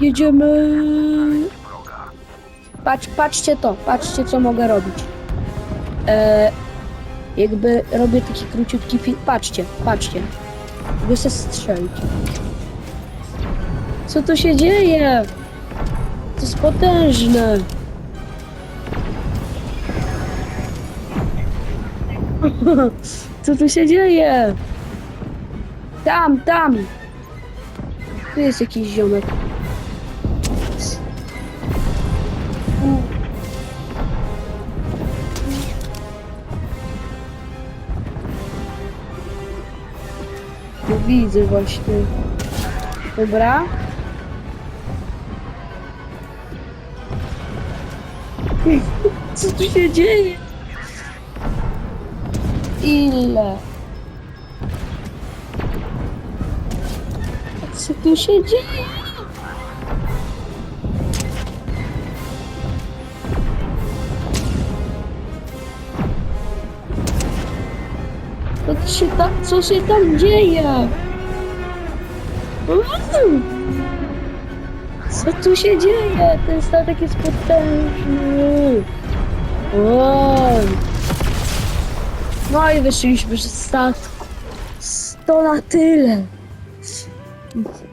Jedziemy. Patrz, patrzcie to, patrzcie co mogę robić. E, jakby robię taki króciutki film. Patrzcie, patrzcie. Mogę się strzelić. Co tu się dzieje? To jest potężne. Co tu się dzieje? Tam, tam. Tu jest jakiś ziomek. Widzę właśnie. Dobra. Co tu się dzieje? Ile? Co tu się dzieje? Co się, ta, co się tam dzieje? Co tu się dzieje? Ten statek jest potężny. No i wyszliśmy z statku. To na tyle.